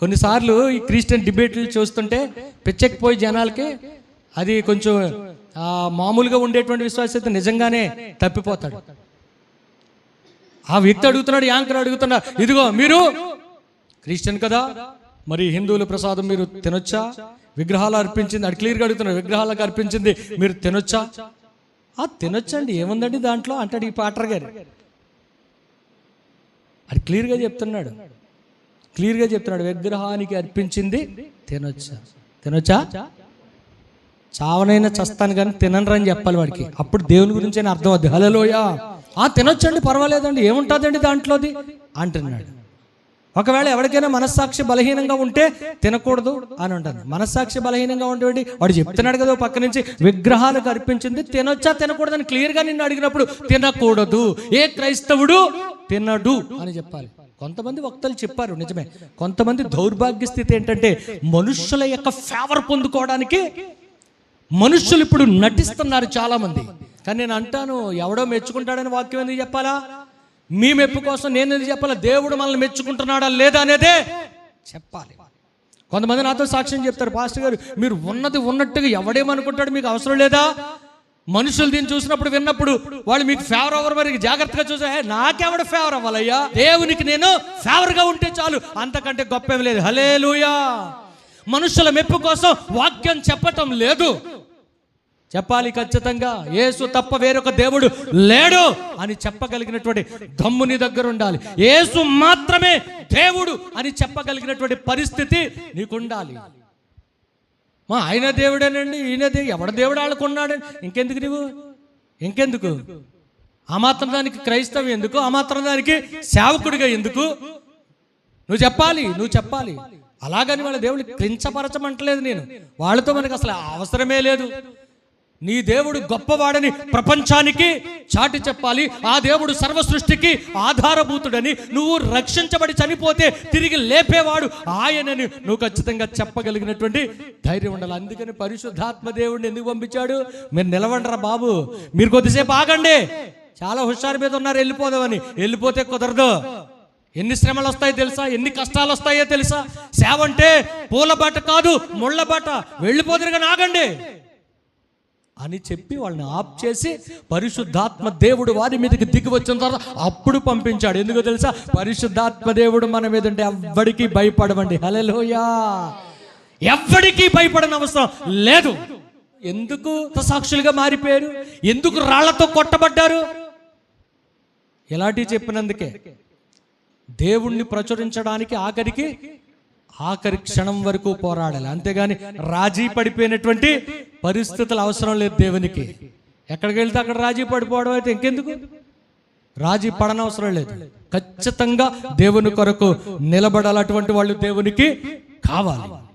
కొన్నిసార్లు ఈ క్రిస్టియన్ డిబేట్లు చూస్తుంటే పిచ్చెక్కిపోయి జనాలకి అది కొంచెం మామూలుగా ఉండేటువంటి విశ్వాసత నిజంగానే తప్పిపోతాడు. ఆ వ్యక్తి అడుగుతున్నాడు యాంకర్ అడుగుతున్నా ఇదిగో మీరు క్రిస్టియన్ కదా మరి హిందువుల ప్రసాదం మీరు తినొచ్చా? విగ్రహాలు అర్పించింది అది క్లియర్గా అడుగుతున్నారు విగ్రహాలకు అర్పించింది మీరు తినొచ్చా? ఆ తినొచ్చండి ఏముందండి దాంట్లో? అంటాడు ఈ పాటర్ గారు. అది క్లియర్గా చెప్తున్నాడు. క్లియర్గా చెప్తున్నాడు విగ్రహానికి అర్పించింది తినొచ్చా. తినొచ్చా? చావనైనా చస్తాను కానీ తిననరని చెప్పాలి వాడికి. అప్పుడు దేవుని గురించి అయినా అర్థం అవుద్ది. హలోయా ఆ తినొచ్చండి పర్వాలేదండి ఏముంటుందండి దాంట్లోది? అంటున్నాడు. ఒకవేళ ఎవరికైనా మనస్సాక్షి బలహీనంగా ఉంటే తినకూడదు అని ఉంటుంది మనస్సాక్షి బలహీనంగా ఉండేవాడి వాడు చెప్తున్నాడు కదా ఓ పక్క నుంచి విగ్రహాలకు అర్పించింది తినొచ్చా తినకూడదని క్లియర్గా నిన్ను అడిగినప్పుడు తినకూడదు. ఏ క్రైస్తవుడు తినడు అని చెప్పాలి. కొంతమంది వక్తలు చెప్పారు నిజమే. కొంతమంది దౌర్భాగ్య స్థితి ఏంటంటే మనుషుల యొక్క ఫేవర్ పొందుకోవడానికి మనుషులు ఇప్పుడు నటిస్తున్నారు చాలామంది. కానీ నేను అంటాను ఎవడో మెచ్చుకుంటాడని వాక్యం ఎందుకు చెప్పాలా? మీ మెప్పు కోసం నేను ఎందుకు చెప్పాలా? దేవుడు మనల్ని మెచ్చుకుంటున్నాడా లేదా అనేదే చెప్పాలి. కొంతమంది నాతో సాక్ష్యం చెప్తారు పాస్టర్ గారు మీరు ఉన్నది ఉన్నట్టుగా ఎవడేమనుకుంటాడు? మీకు అవసరం లేదా? మనుషులు దీన్ని చూసినప్పుడు విన్నప్పుడు వాళ్ళు మీకు ఫేవర్ అవ్వరు మరి జాగ్రత్తగా చూసా నాకెవడ ఫేవర్ అవ్వాలయ్యా? దేవునికి నేను ఫేవర్గా ఉంటే చాలు. అంతకంటే గొప్ప ఏం లేదు. హలే మనుషుల మెప్పు కోసం వాక్యం చెప్పటం లేదు. చెప్పాలి ఖచ్చితంగా. ఏసు తప్ప వేరొక దేవుడు లేడు అని చెప్పగలిగినటువంటి దమ్ము నీ దగ్గర ఉండాలి. యేసు మాత్రమే దేవుడు అని చెప్పగలిగినటువంటి పరిస్థితి నీకుండాలి. మా ఆయన దేవుడేనండి ఈయన దేవుడు ఎవడ దేవుడు ఆడుకున్నాడని ఇంకెందుకు నువ్వు ఇంకెందుకు? ఆ మాత్రం దానికి క్రైస్తవం ఎందుకు? ఆ మాత్రం దానికి సేవకుడిగా ఎందుకు? నువ్వు చెప్పాలి నువ్వు చెప్పాలి. అలాగని వాళ్ళ దేవుడిని క్రించపరచమంటలేదు నేను. వాళ్ళతో మనకు అసలు అవసరమే లేదు. నీ దేవుడు గొప్పవాడని ప్రపంచానికి చాటి చెప్పాలి. ఆ దేవుడు సర్వ సృష్టికి ఆధారభూతుడని నువ్వు రక్షించబడి చనిపోతే తిరిగి లేపేవాడు ఆయనని నువ్వు ఖచ్చితంగా చెప్పగలిగినటువంటి ధైర్యం ఉండాలి. అందుకని పరిశుద్ధాత్మ దేవుడిని ఎందుకు పంపించాడు? మీరు నిలవండరా బాబు. మీరు కొద్దిసేపు ఆగండి. చాలా హుషారు మీద ఉన్నారు వెళ్ళిపోదామని. వెళ్ళిపోతే కుదరదు. ఎన్ని శ్రమలు వస్తాయో తెలుసా? ఎన్ని కష్టాలు వస్తాయో తెలుసా? సేవ అంటే పూల బాట కాదు ముళ్ళ బాట. వెళ్ళిపోతారు కానీ ఆగండి. అని చెప్పి వాళ్ళని ఆప్ చేసి పరిశుద్ధాత్మ దేవుడు వారి మీదకి దిగి వచ్చిన తర్వాత అప్పుడు పంపించాడు. ఎందుకో తెలుసా? పరిశుద్ధాత్మ దేవుడు మన మీద ఉంటే ఎవ్వడికి భయపడమండి హలెలోయా ఎవ్వడికి భయపడని అవసరం లేదు. ఎందుకు సాక్షులుగా మారిపోయారు? ఎందుకు రాళ్ళతో కొట్టబడ్డారు? ఇలాంటివి చెప్పినందుకే దేవుణ్ణి ప్రచురించడానికి ఆఖరికి ఆఖరి క్షణం వరకు పోరాడాలి. అంతేగాని రాజీ పడిపోయినటువంటి పరిస్థితులు అవసరం లేదు దేవునికి. ఎక్కడికి వెళ్తే అక్కడ రాజీ పడిపోవడం అయితే ఇంకెందుకు? రాజీ పడనవసరం లేదు. ఖచ్చితంగా దేవుని కొరకు నిలబడాలటువంటి వాళ్ళు దేవునికి కావాలి.